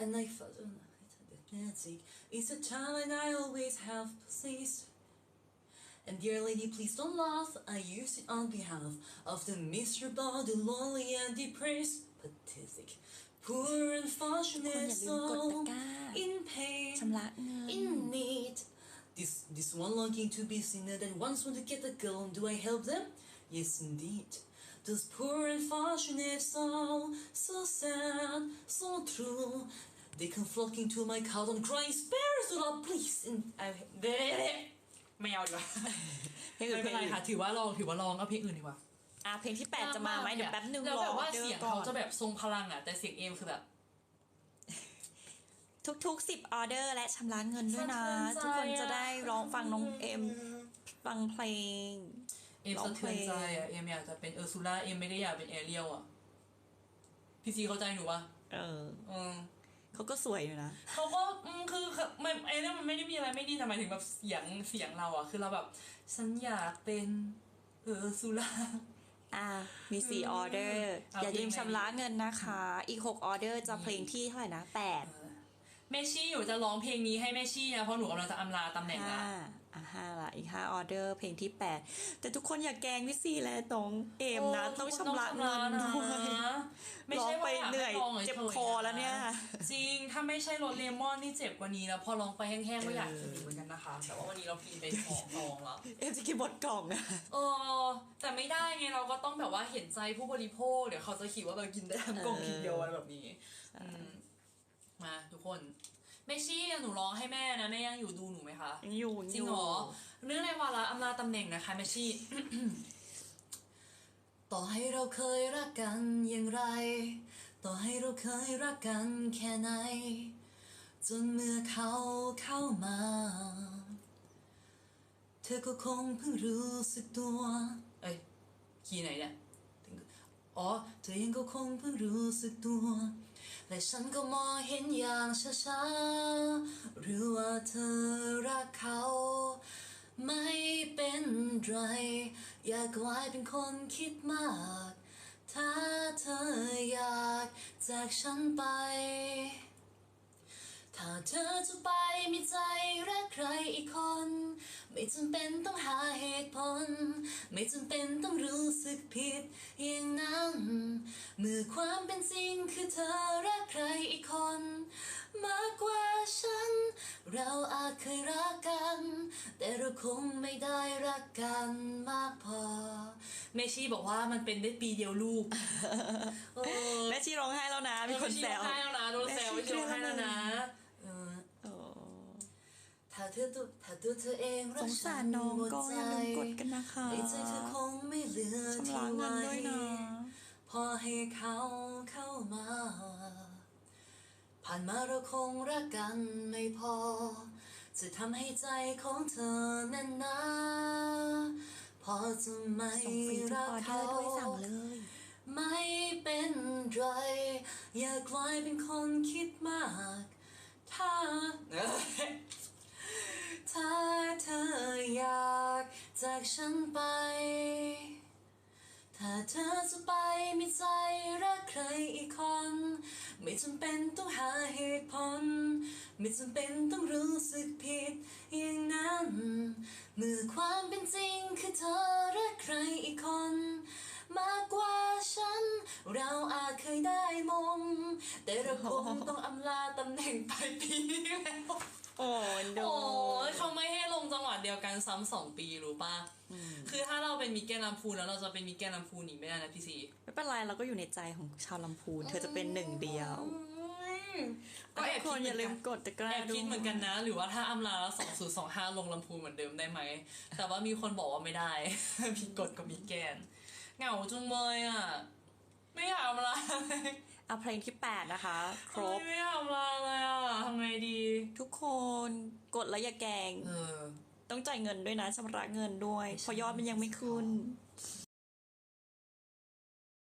And I felt magnetic. It's a time and I always have possessed. And dear lady, please don't laugh. I use it on behalf of the miserable, the lonely and depressed, pathetic, poor and ทุกคน fortunate อย่าลืมกด soul ตะกร้า in pain, ชำระเงิน in need. This this one longing to be sinner that once want to get a girl. Do I help them? Yes, indeed. Those poor and fortunate soul, so sad, so true. They come flocking to my couch and crying, "Spare us, Lord, please!" And I, ไม่เอาดีกว่าเพลงอื่นไม่เป็นไรเพลงอื่นค่ะถือว่าลองถือว่าลองเอาเพลงอื่นดีกว่าอะเพลงที่8จะมาไหมเดี๋ยวแป๊บนึงแล้วรอแบบว่าออดอร์เสียงก่อเขานจะแบบทรงพลังอะแต่เสียงเอมคือแบบ ทุกๆ10ออเดอร์และชำระเงินด้วยนะ สะเทือนใจทุกคนจะได้ร้องฟังน้องเอ็มฟังเพลง เอมสะเทือนใจอะเอมอยากจะเป็นเออร์ซูล่าเอมไม่ได้อยากเป็นแอเรียลอะพี่ซีเข้าใจหนูปะเอออืมเขาก็สวยอยู่นะเขาก็อืมคือคือไม่ไอ้นั่นมันไม่ได้มีอะไรไม่ดีแต่หมายถึงแบบเสียงเสียงเราอะคือเราแบบฉันอยากเป็นเออร์ซูล่าอะมีสี่ออเดอร์เอาอย่าลืมเพลงไหนชำระเงินนะคะ อีก6ออเดอร์จะเพลงที่เท่าไหร่นะ8 แม่ชี่อยู่จะร้องเพลงนี้ให้แม่ชี่นะเพราะหนูกำลังจะอำลาตำแหน่งห้าละอะห้าละอีกห้าออเดอร์เพลงที่8แต่ทุกคนอย่าแกล้งพี่ซีและตรงเอมนะโต้องชำระเงินต้องชำด้วระยนะไม่ร้อใช่งไปว่าากเหนื่อยให้ลงฉๆเจ็บคอแล้วเนี่ย จริงถ้าไม่ใช่รสเลมอนนี่เจ็บกว่านี้แล้วพอลองไปแห้งๆก็อยากกินอีกเหมือนกันนะคะ แต่ว่าวันนี้เรากินไปสองซองแล้วเอ็มจะกินหมดกล่องอะเออแต่ไม่ได้ไงเราก็ต้องแบบว่าเห็นใจผู้บริโภคเดี๋ยวเขาจะคิดว่าเรากินได้ทั้งกล่องทีเดียวอะไรแบบนี้อืมมาทุก คน แม่ชี่หนูร้องให้แม่นะแม่ยังอยู่ดูหนูไหมคะยังอยู่จริงเหรอเนื่องในวาระอำลาตำแหน่งนะคะแม่ชี่ต่อให้เราเคยรักกันอย่างไร ต่อให้เราเคยรักกันแค่ไหน จนเมื่อเขาเข้ามา เธอก็คงเพิ่งรู้สึกตัว เอ้ย คีย์ไหนเนี่ย อ๋อ เธอยังก็คงเพิ่งรู้สึกตัว และฉันก็มองเห็นอย่างช้าๆ หรือว่าเธอรักเขา ไม่เป็นไร อย่ากลายเป็นคนคิดมาก ถ้าเธออยากจากฉันไป ถ้าเธอจะไปมีใจรักใครอีกคน ไม่จำเป็นต้องหาเหตุผล ไม่จำเป็นต้องรู้สึกผิดอย่างนั้น เมื่อความเป็นจริงคือเธอรักใครอีกคน มากกว่าฉัน เราอาจเคยรักกัน แต่เราคงไม่ได้รักกันมากพอเมชี่บอกว่ามันเป็นได้ปีเดียวลูกเออแม่ชีร้องไห้แล้วนะ มีคนแซวไม่ใช่ร้องไห้แล้วนะโดนแซวไม่ใช่ร้องไห้แล้วนะเออโอ้ ถ้าเธอตัวถ้าตัวเธอเองรัสกงฉัสารนน้องหมดก็ใจอย่าลืมกดกันนะคะในใจเธอคงไม่เหลือชำที่ระเงิไว้นด้วยนะพอให้เขาเข้ามา ผ่านมาเราคงรักกันไม่พอ จะทำให้ใจของเธอแน่นหนาพอจะไม่ส่งฟรีทุกรัอกอเดอเขาร์ด้วยสั่งเลยไม่เป็นไร อย่ากลายเป็นคนคิดมาก จากฉันไป ถ้าเธอจะไปมีใจรักใครอีกคน ไม่จำเป็นต้องหาเหตุผล ไม่จำเป็นต้องรู้สึกผิดอย่างนั้น เมื่อความเป็นจริงคือเธอรักใครอีกคน มากกว่าฉัน เราอาจเคยได้มง แต่เราคงต้องอำลาตำแหน่งไปปีที่แล้วโอ้ยดูโอ้ยเขาไม่ให้ลงจังหวัดเดียวกันซ้ำสองปีรู้ป่ะ คือถ้าเราเป็นมิกแกนลำพูนแล้วเราจะเป็นมิกแกนลำพูนอีกไม่ได้นะพี่ซีไม่เป็นไรเราก็อยู่ในใจของชาวลำพูน เธอจะเป็นหนึ่งเดียวก็แอบทุกคนอย่าลืมกดตะกร้าแอบคิดด้วยเหมือนกันนะ หรือว่าถ้าอำลาแล้วสองศูนย์สองห้าลงลำพูนเหมือนเดิมได้ไหม แต่ว่ามีคนบอกว่าไม่ได้ผิดกฎกับมิกแกน เหงาจุงเมยอะ ไม่อยากอำลาเลยเอาเพลงที่ 8 นะคะ ครบ ไม่อยากอำลาเลยอะทำไงดี ทุกคนกดแล้วอย่าแกล้งเออ ต้องจ่ายเงินด้วยนะชำระเงินด้วยเพอยอดมันยังไม่ขึ้นใ